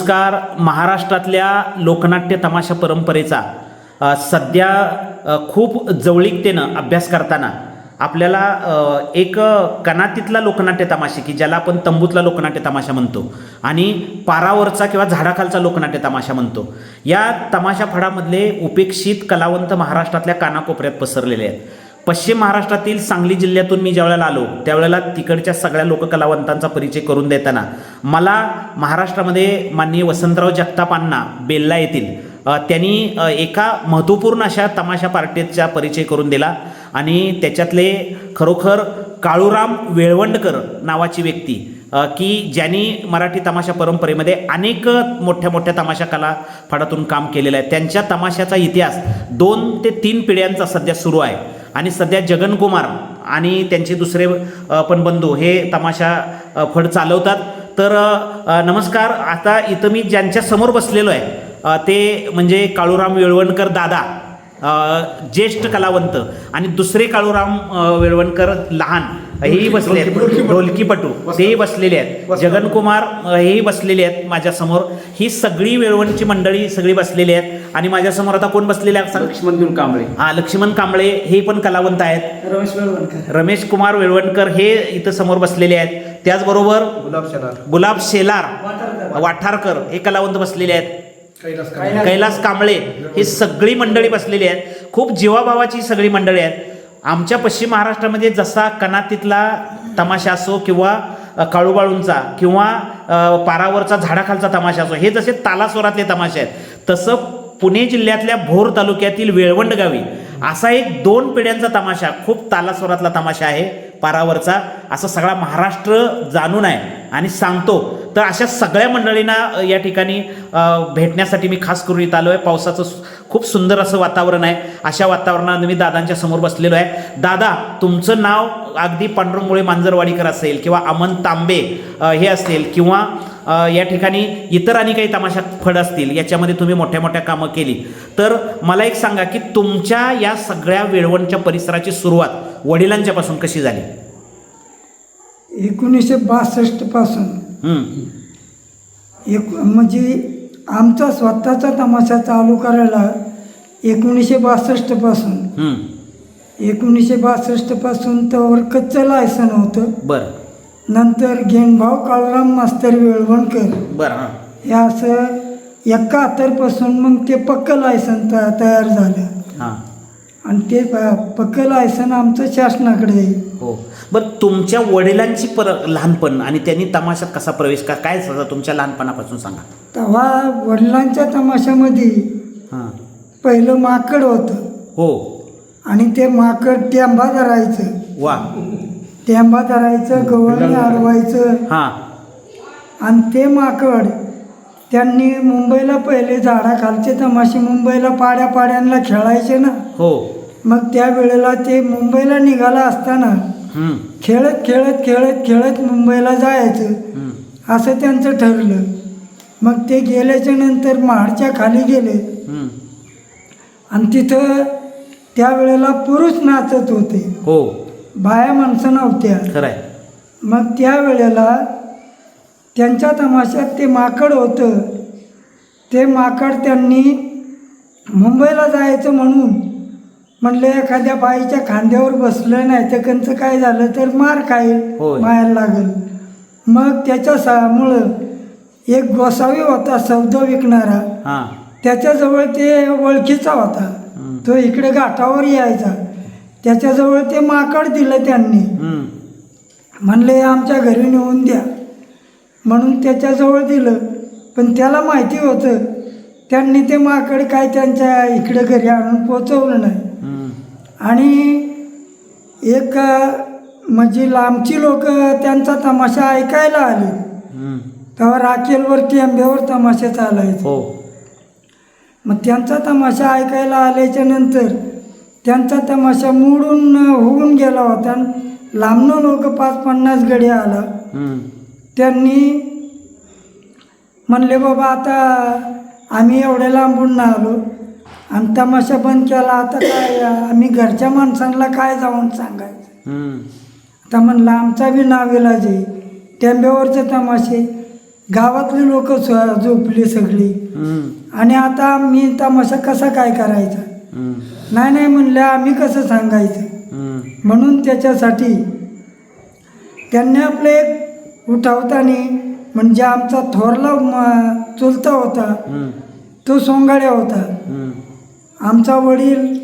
नमस्कार महाराष्ट्रातल्या लोकनाट्य तमाशा परंपरेचा सध्या खूप जवळीकतेनं अभ्यास करताना आपल्याला एक कनातीतला लोकनाट्य तमाशा की ज्याला आपण तंबूतला लोकनाट्य तमाशा म्हणतो आणि पारावरचा किंवा झाडाखालचा लोकनाट्य तमाशा म्हणतो या तमाशा फडामधले उपेक्षित कलावंत महाराष्ट्रातल्या कानाकोपऱ्यात पसरलेले आहेत. पश्चिम महाराष्ट्रातील सांगली जिल्ह्यातून मी ज्यावेळेला आलो त्यावेळेला तिकडच्या सगळ्या लोककलावंतांचा परिचय करून देताना मला महाराष्ट्रामध्ये माननीय वसंतराव जगतापांना बेल्ला येथील त्यांनी एका महत्त्वपूर्ण अशा तमाशा पार्टीचा परिचय करून दिला आणि त्याच्यातले खरोखर काळूराम वेळवंडकर नावाची व्यक्ती की ज्यांनी मराठी तमाशा परंपरेमध्ये अनेक मोठ्या मोठ्या तमाशा कला फाडातून काम केलेलं आहे. त्यांच्या तमाशाचा इतिहास दोन ते तीन पिढ्यांचा सध्या सुरू आहे. आणि सध्या जगनकुमार आणि त्यांचे दुसरे पण बंधू हे तमाशा फड चालवतात. तर नमस्कार. आता इथं मी ज्यांच्या समोर बसलेलो आहे ते म्हणजे काळूराम वेळवणकर दादा ज्येष्ठ कलावंत आणि दुसरे काळूराम वेळवणकर लहान. हेही बसले आहेत ढोलकीपटू. तेही बसलेले आहेत. जगन कुमार अ, हेही बसलेले आहेत माझ्यासमोर. ही सगळी वेळवणची मंडळी सगळी बसलेली आहेत. आणि माझ्यासमोर आता कोण बसलेले आहेत? लक्ष्मण कांबळे. हा लक्ष्मण कांबळे हे पण कलावंत आहेत. रमेश वेळवणकर. रमेश कुमार वेळवणकर हे इथं समोर बसलेले आहेत. त्याचबरोबर गुलाब शनार गुलाब शेलार. वाठारकर. हे कलावंत बसलेले आहेत. कैलास कांबळे ही सगळी मंडळी बसलेली आहेत. खूप जीवाभावाची सगळी मंडळी आहेत. आमच्या पश्चिम महाराष्ट्रामध्ये जसा कनातीतला तमाशा असो किंवा काळूबाळूंचा किंवा पारावरचा झाडाखालचा तमाशा असो हे जसे तालास्वरातले तमाशे आहेत तसं पुणे जिल्ह्यातल्या भोर तालुक्यातील वेळवंड गावी असा एक दोन पिढ्यांचा तमाशा खूप तालास्वरातला तमाशा आहे पारावरचा असं सगळा महाराष्ट्र जाणून आहे आणि सांगतो. तर अशा सगळ्या मंडळींना या ठिकाणी भेटण्यासाठी मी खास करून इथं आलो आहे पावसाचं खूप सुंदर असं वातावरण आहे. अशा वातावरणात मी दादांच्या समोर बसलेलो आहे. दादा तुमचं नाव अगदी पांडुरंगमुळे मांजरवाडीकर असेल किंवा अमन तांबे हे असेल किंवा या ठिकाणी इतर आणि काही तमाशा फड असतील याच्यामध्ये तुम्ही मोठ्या मोठ्या कामं केली. तर मला एक सांगा की तुमच्या या सगळ्या वेळवणच्या परिसराची सुरुवात वडिलांच्यापासून कशी झाली? एकोणीसशे बासष्टपासून एक म्हणजे आमचा स्वतःचा तमाशा चालू करायला एकोणीसशे बासष्टपासून हं. एकोणीसशे बासष्टपासून तर कच्चं लायसन होतं. बरं. नंतर गेनभाव काळूराम मास्तर वेळवणकर. बरं हां असं एकाहत्तरपासून मग ते पक्कं लायसन तयार झालं. हां. आणि ते प- पक्कं लायसन आमचं शासनाकडे. आहे हो. बरं तुमच्या वडिलांची पर लहानपण आणि त्यांनी तमाशात कसा प्रवेश का काय झाला? तुमच्या लहानपणापासून सांगा. तेव्हा वडिलांच्या तमाशामध्ये हां. पहिलं माकड होतं. हो. आणि ते माकड टेंबा धरायचं. वा. टेंबा धरायचं गव्हाणे हलवायचं हां. आणि ते माकड त्यांनी मुंबईला पहिले झाडाखालचे तमाशे मुंबईला पाड्या पाड्यांना खेळायचे ना. हो. मग त्यावेळेला ते मुंबईला निघाला असताना खेळत खेळत खेळत खेळत मुंबईला जायचं. असं त्यांचं ठरलं. मग ते गेल्याच्यानंतर महाडच्या खाली गेले. हं. आणि तिथं त्यावेळेला पुरुष नाचत होते. हो. बाया माणसं नव्हत्या. मग त्यावेळेला त्यांच्या तमाशात ते माकड होतं. ते माकड त्यांनी मुंबईला जायचं म्हणून म्हणलं एखाद्या बाईच्या खांद्यावर बसलं नाही तर कंचं काय झालं तर मार खाईल. मायाला लागेल. मग त्याच्या सामुळं एक गोसावी होता सौदा विकणारा. हां. त्याच्याजवळ ते ओळखीचा होता. तो इकडे घाटावर यायचा. त्याच्याजवळ ते माकड दिलं त्यांनी. हं. म्हणले आमच्या घरी नेऊन द्या. म्हणून त्याच्याजवळ दिलं. पण त्याला माहिती होतं त्यांनी ते माकड काय त्यांच्या इकडे घरी आणून पोचवलं नाही. आणि एक म्हणजे लांबची लोक त्यांचा तमाशा ऐकायला आले. तेव्हा राखेलवर टेंब्यावर तमाशा चालायचा. हो. मग त्यांचा तमाशा ऐकायला आल्याच्यानंतर त्यांचा तमाशा मोडून होऊन गेला होता. आणि लांबनं लोक पाच पन्नास गडी आला. त्यांनी म्हणले बाबा आता आम्ही एवढ्या लांबून ना आलो. आणि तमाशा बंद केला. आता काय आम्ही घरच्या माणसांना काय जाऊन सांगायचं. आता म्हणलं आमचा बी नाव इलाज आहे. टेंब्यावरचे तमाशे. गावातली लोक झोपली सगळी. आणि आता मी तमाशा कसा काय करायचा? नाही नाही म्हणलं आम्ही कसं सांगायचं? म्हणून त्याच्यासाठी त्यांनी आपले एक उठावताना म्हणजे आमचा थोरला म- चुलता होता तो सोंगाड्या होता. आमचा वडील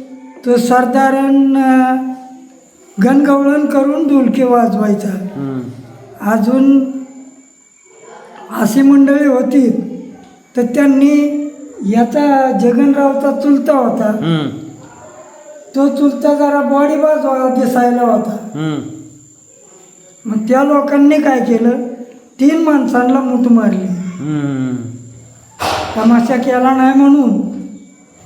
तो सरदारण अं, गणगवळण करून ढोलकी वाजवायचा. अजून अशी मंडळी होती तर त्यांनी याचा जगनरावचा चुलता होता. तो चुलता जरा बॉडी बाज दिसायला होता. मग त्या लोकांनी काय केलं? तीन माणसांना मूठ मारली. तमाशा केला नाही म्हणून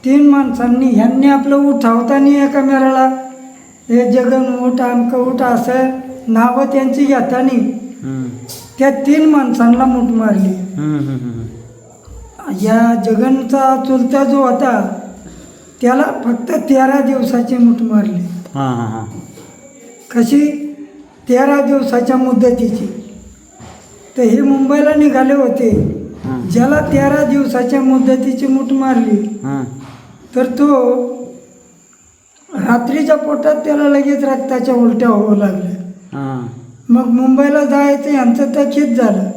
तीन माणसांनी ह्यांनी आपलं उठावताना एका मेराला हे जगन उठ आमकं उठ असं नावं त्यांची घेताना त्या तीन माणसांना मूठ मारली. या जगनचा चुलता जो होता त्याला फक्त तेरा दिवसाची मूठ मारली. कशी? तेरा दिवसाच्या मुदतीची. तर हे मुंबईला निघाले होते. ज्याला तेरा दिवसाच्या मुदतीची मूठ मारली. तर तो रात्रीच्या पोटात त्याला लगेच रक्ताच्या उलट्या होऊ लागल्या. हा. मग मुंबईला जायचं यांचं थकीत झालं.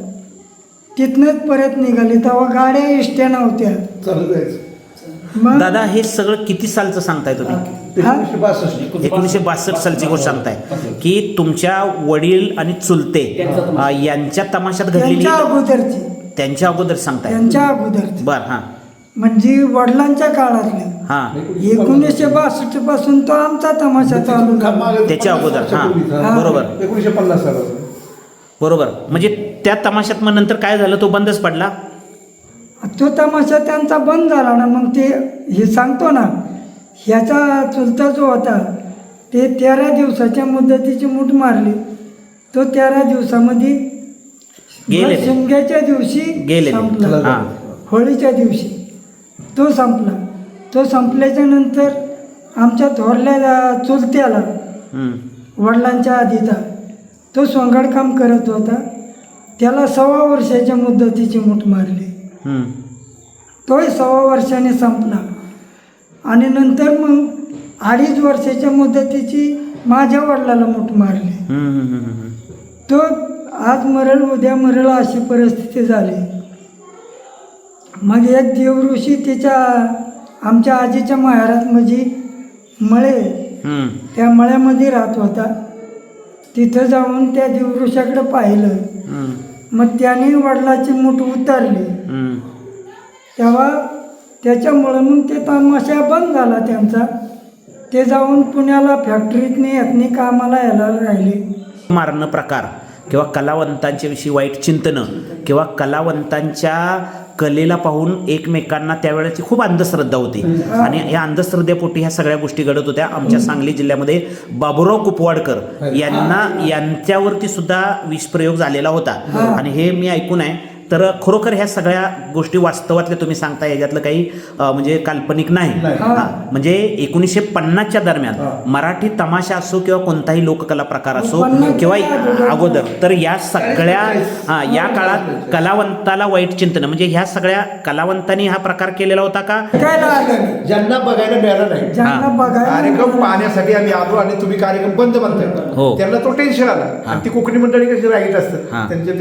तिथनंच परत निघाले. तेव्हा गाड्या इष्ट्या नव्हत्या. चालू जायचं. मग दादा हे सगळं किती सालचं सांगताय तुम्ही? एकोणीसशे बासष्ट. एकोणीसशे बासष्ट सालची गोष्ट सांगताय. की तुमच्या वडील आणि चुलते यांच्या तमाशात घडलेली त्यांच्या अगोदरची. त्यांच्या अगोदर सांगताय. त्यांच्या अगोदरची. बर हा. म्हणजे वडिलांच्या काळातले. हा. एकोणीसशे बासष्टपासून तो आमचा तमाशा चालू त्याच्या अगोदर हा. बरोबर. एकोणीसशे पन्नास बरोबर. म्हणजे त्या तमाशात मग नंतर काय झालं? तो बंदच पडला? तो तमाशा त्यांचा बंद झाला ना मग ते हे सांगतो ना ह्याचा चुलता जो होता ते तेरा दिवसाच्या मुदतीची मूठ मारली तो तेरा दिवसामध्ये गेले ते. शिमग्याच्या दिवशी गेले ते. संपला हा होळीच्या दिवशी तो संपला तो संपल्याच्या नंतर आमच्या थोरल्या चुलत्याला हम्म. वडिलांच्या आधीचा तो सोंगाडकाम करत होता त्याला सव्वा वर्षाच्या मुदतीची मूठ मारली. तोही सव्वा वर्षाने संपला आणि नंतर मग अडीच वर्षाच्या मुदतीची माझ्या वडिलाला मूठ मारली. तो आज मरल उद्या मरल अशी परिस्थिती झाली मग एक देवऋषी तिच्या आमच्या आजीच्या माहेरात म्हणजे मळे. त्या मळ्यामध्ये राहत होता तिथं जाऊन त्या देवऋषाकडे पाहिलं. मग त्याने वडिलाची मूठ उतरली. तेव्हा त्याच्यामुळं मग ते तमाशा बंद झाला त्यांचा. ते जाऊन पुण्याला फॅक्टरीतनी यातनी कामाला यायला राहिले. मारणं प्रकार किंवा कलावंतांच्या विषयी वाईट चिंतनं किंवा कलावंतांच्या कलेला पाहून एकमेकांना त्यावेळेची खूप अंधश्रद्धा होती. आणि या अंधश्रद्धेपोटी ह्या सगळ्या गोष्टी घडत होत्या. आमच्या सांगली जिल्ह्यामध्ये बाबुराव कुपवाडकर यांना यांच्यावरती सुद्धा विषप्रयोग झालेला होता. आणि हे मी ऐकून आहे. तर खरोखर ह्या सगळ्या गोष्टी वास्तवातल्या तुम्ही सांगता याच्यातलं काही म्हणजे काल्पनिक नाही म्हणजे एकोणीसशे पन्नासच्या दरम्यान. मराठी तमाशा असो किंवा कोणताही लोककला प्रकार असो किंवा अगोदर. तर या सगळ्या या काळात कलावंताला वाईट चिंतन म्हणजे ह्या सगळ्या कलावंतांनी हा प्रकार केलेला होता का ज्यांना बघायला मिळालं नाही हा. कार्यक्रम पाहण्यासाठी आम्ही आलो आणि तुम्ही कार्यक्रम बंद म्हणताय हो. त्यांना तो टेन्शन आला. आणि ती कोकणी मंडळी कशी राईट. असतात त्यांच्या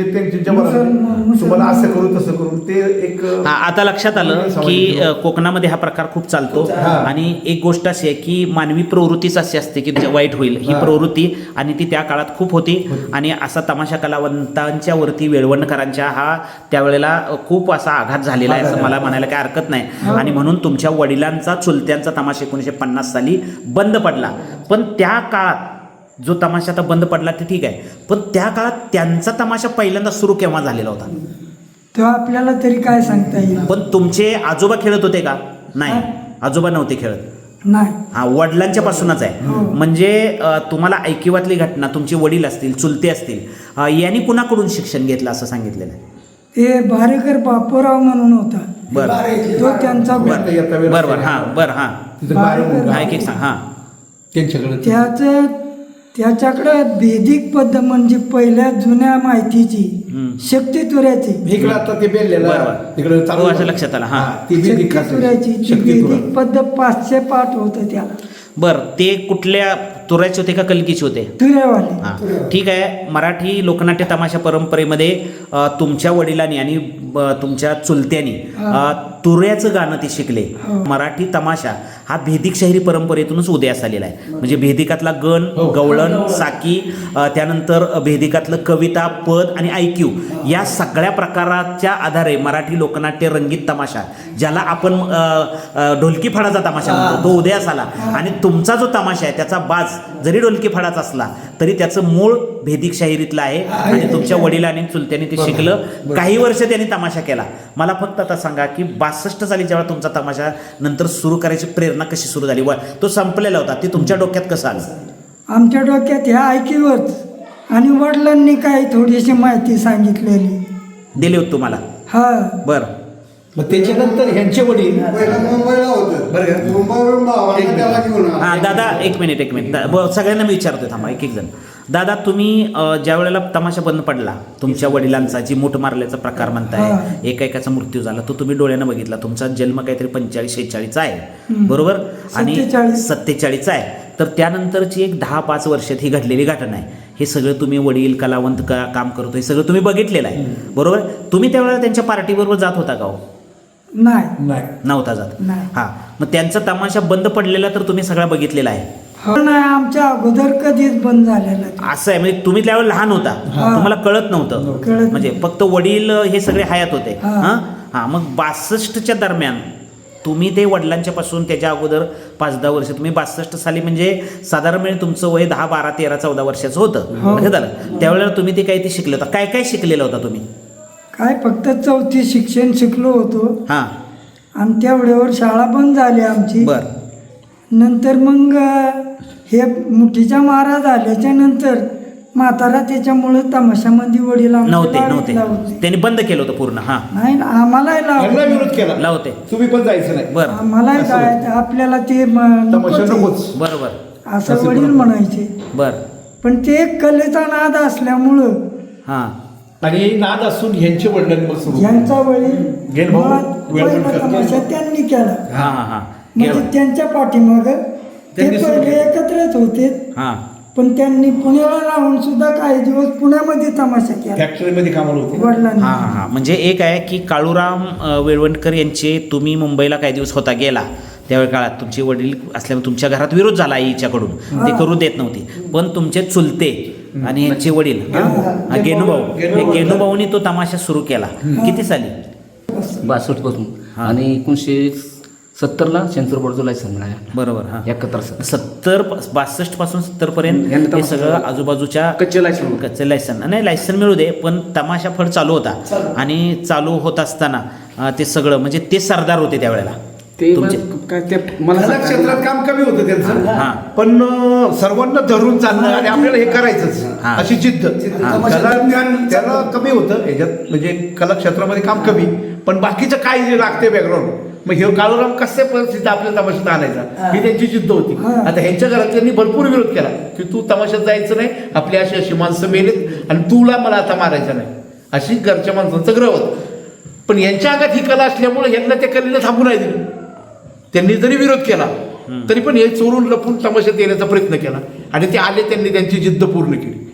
असं करू तसं करू. ते एक हा, आता लक्षात आलं की अ, कोकणामध्ये हा प्रकार खूप चालतो. आणि एक गोष्ट अशी आहे की मानवी प्रवृत्तीच अशी असते की जे वाईट होईल ही. प्रवृत्ती आणि ती त्या काळात खूप होती. आणि असा तमाशा कलावंतांच्या वरती वेळवणकरांच्या हा त्यावेळेला खूप असा आघात झालेला आहे असं मला म्हणायला काही हरकत नाही. आणि म्हणून तुमच्या वडिलांचा चुलत्यांचा तमाशा एकोणीसशे पन्नास साली बंद पडला. पण त्या काळात जो तमाशा आता बंद पडला ते ठीक आहे. पण त्या काळात त्यांचा तमाशा पहिल्यांदा सुरू केव्हा झालेला होता? तो आपल्याला तरी काय सांगता येईल? पण तुमचे आजोबा खेळत होते का? नाही. आजोबा नव्हते खेळत. नाही. हा वडिलांच्या पासूनच आहे. हो. म्हणजे अ, तुम्हाला ऐकिवातली घटना तुमचे वडील असतील चुलते असतील अ, यांनी कुणाकडून शिक्षण घेतलं असं सांगितलेलं आहे? ते भारेकर बापूराव म्हणून होता. बरं. तो त्यांचा येता बरं बरं हां बरं हां. तिथं बारा मुलं. हा एक एक सांग हां. त्यांच्याकडे. त्याचं त्याच्याकडे भेदिक पद्धत म्हणजे पहिल्या जुन्या माहितीची. शक्ती तुऱ्याची इकडे आता ते बेललेलं बरोबर. तिकडे हो, असं लक्षात आलं, हा. ती बी शक्ती. तुऱ्याची ती शक्ती तुरा. पाचशे पाठ होतं त्याला. बर ते कुठल्या तुऱ्याचे होते का कलकीचे होते? तुऱ्यावाले. हा. ठीक आहे. मराठी लोकनाट्य तमाशा परंपरेमध्ये अ, तुमच्या वडिलांनी आणि ब, तुमच्या चुलत्यांनी अ, तुऱ्याचं गाणं ते शिकले. हो. मराठी तमाशा. हा भेदिक शाहिरी परंपरेतूनच उदयास आलेला आहे. म्हणजे भेदिकातला गण हो. गवळण साकी त्यानंतर भेदिकातलं कविता पद आणि ऐक्यू या सगळ्या प्रकाराच्या आधारे मराठी लोकनाट्य रंगीत तमाशा ज्याला आपण ढोलकी फडाचा तमाशा म्हणतो. तो उदयास आला. आणि तुमचा जो तमाशा आहे त्याचा बाज जरी ढोलकी फडाचा असला तरी त्याचं मूळ भेदिक शाहिरीतलं आहे. आणि तुमच्या वडिलांनी चुलत्यांनी ते शिकलं. काही वर्ष त्यांनी तमाशा केला. मला फक्त आता सांगा की बासष्ट साली जेव्हा तुमचा तमाशा नंतर सुरू करायची प्रेरणा कशी सुरू झाली? व तो संपलेला होता. ते तुमच्या डोक्यात कसं आलं? आमच्या डोक्यात ह्या ऐकीवरच. आणि वडिलांनी काही थोडीशी माहिती सांगितलेली. दिले होते तुम्हाला? हा. बरं. मग त्याच्यानंतर ह्यांचे वडील? पहिला मुंबईला होतं. बरं का? मुंबईवरून भावाने त्याला घेऊन आला. हा दादा एक मिनिट एक मिनिट. दा- ब- सगळ्यांना मी विचारतोय थांबा एक एक जण. दादा तुम्ही अ, ज्या वेळेला तमाशा बंद पडला तुमच्या वडिलांचा जी मूठ मारल्याचा प्रकार. म्हणताय एकाएकाचा मृत्यू झाला तो तुम्ही डोळ्यानं बघितला. तुमचा जन्म काहीतरी पंचेचाळीस शेहेचाळीसचा आहे. बरोबर? आणि सत्तेचाळीस. सत्तेचाळीसचा आहे. तर त्यानंतरची एक दहा पाच वर्षात ही घडलेली घटना आहे. हे सगळं तुम्ही वडील कलावंत का काम करतो हे सगळं तुम्ही बघितलेलं आहे. बरोबर? तुम्ही त्यावेळेला त्यांच्या पार्टीबरोबर जात होता का हो? नाही. नाही. नव्हता जात. नाही. हा. मग त्यांचा तमाशा बंद पडलेला तर तुम्ही सगळा बघितलेला आहे. हो नाही आमच्या अगोदर कधीच बंद झालेला नाही. असं आहे. म्हणजे तुम्ही त्यावेळेला लहान होता. हा. तुम्हाला कळत नव्हतं. कळत म्हणजे फक्त वडील हे सगळे हयात होते. हा. हा? हा. मग बासष्टच्या दरम्यान तुम्ही ते वडिलांच्या पासून त्याच्या अगोदर पाच दहा वर्ष तुम्ही बासष्ट साली म्हणजे साधारण म्हणजे तुमचं वय दहा बारा तेरा चौदा वर्षाचं होतं. हो. लक्षात आलं? त्यावेळेला तुम्ही ते काही ते शिकले होता. काय काय शिकलेलं होता तुम्ही? काय फक्त चौथी शिक्षण शिकलो होतो. हां. आणि तेवढ्यावर शाळा बंद झाली आमची. बर. नंतर मग हे मुठीच्या मारा झाल्याच्यानंतर म्हातारा त्याच्यामुळे तमाशामध्ये वडील नव्हते नव्हते. लावते. त्यांनी बंद केलं होतं पूर्ण हां. नाही आम्हालाही यांना लावते विरोध केला. लावते. तुम्ही पण जायचं नाही. बर. आम्हालाही जायचं आपल्याला ते म, तमाशा नकोच आहे. नकोच. बरोबर असं वडील म्हणायचे. बर. पण ते एक कलेचा नाद असल्यामुळं हां. आणि नाद असून ह्यांचे वडिलांनी मग सुरू यांचा वडील पहिला. तमाशा त्यांनी केला. हां हां म्हणजे त्यांच्या पाठीमाग ते त्यांनी सुरू पहिले केलं. एकत्रच होते. हां. पण त्यांनी पुण्याला राहून सुद्धा काही दिवस पुण्यामध्ये तमाशा केला. फॅक्टरीमध्ये कामाला होते. वडिलांनी. हां हां म्हणजे एक आहे की काळूराम अ, वेळवंटकर यांचे तुम्ही मुंबईला काही दिवस होता गेला. त्यावेळी काळात तुमचे वडील असल्यामुळे तुमच्या घरात विरोध झाला आईच्याकडून. ते. करू देत नव्हती. पण तुमचे चुलते आणि यांचे वडील हा? हा, गेनुभाऊ हे गेनुभाऊनी तो तमाशा सुरू केला. किती साली? बासष्टपासून. आणि एकोणीसशे सत्तरला बोर्डचा लायसन मिळाला बरोबर हा. एकाहत्तर साल सत्तर बासष्टपासून सत्तर पर्यंत हे सगळं आजूबाजूच्या कच्चे लायसन. कच्चे लायसन नाही लायसन मिळू दे पण तमाशा फड चालू होता. आणि चालू होत असताना ते सगळं म्हणजे ते सरदार होते त्यावेळेला. ते तुमचे मग काय ते मला कला सांगा. क्षेत्रात काम कमी होतं त्यांचं. हा. पण अं, सर्वांना धरून चालणं आणि आपल्याला हे करायचंच हा. अशी जिद्द. कला ज्ञान त्याला कमी होतं याच्यात म्हणजे कला क्षेत्रामध्ये काम. कमी पण बाकीचं काय जे लागते बॅकग्राऊंड मग हे काळूराम कसे परिस्थिती आपल्या तमाशात आणायचा? ही. त्यांची जिद्द होती. आता ह्यांच्या घरातल्यांनी भरपूर विरोध केला की तू तमाशात जायचं नाही आपली अशी अशी माणसं मेलेत आणि तुला मला आता मारायचं नाही. अशी घरच्या माणसांचं ग्रह होतं. पण यांच्या अंगात ही कला असल्यामुळे यांना त्या कलेला थांबू नाही दिलं. त्यांनी जरी विरोध केला तरी पण हे चोरून लपून तमाशात येण्याचा प्रयत्न केला. आणि ते आले त्यांनी त्यांची जिद्द पूर्ण केली.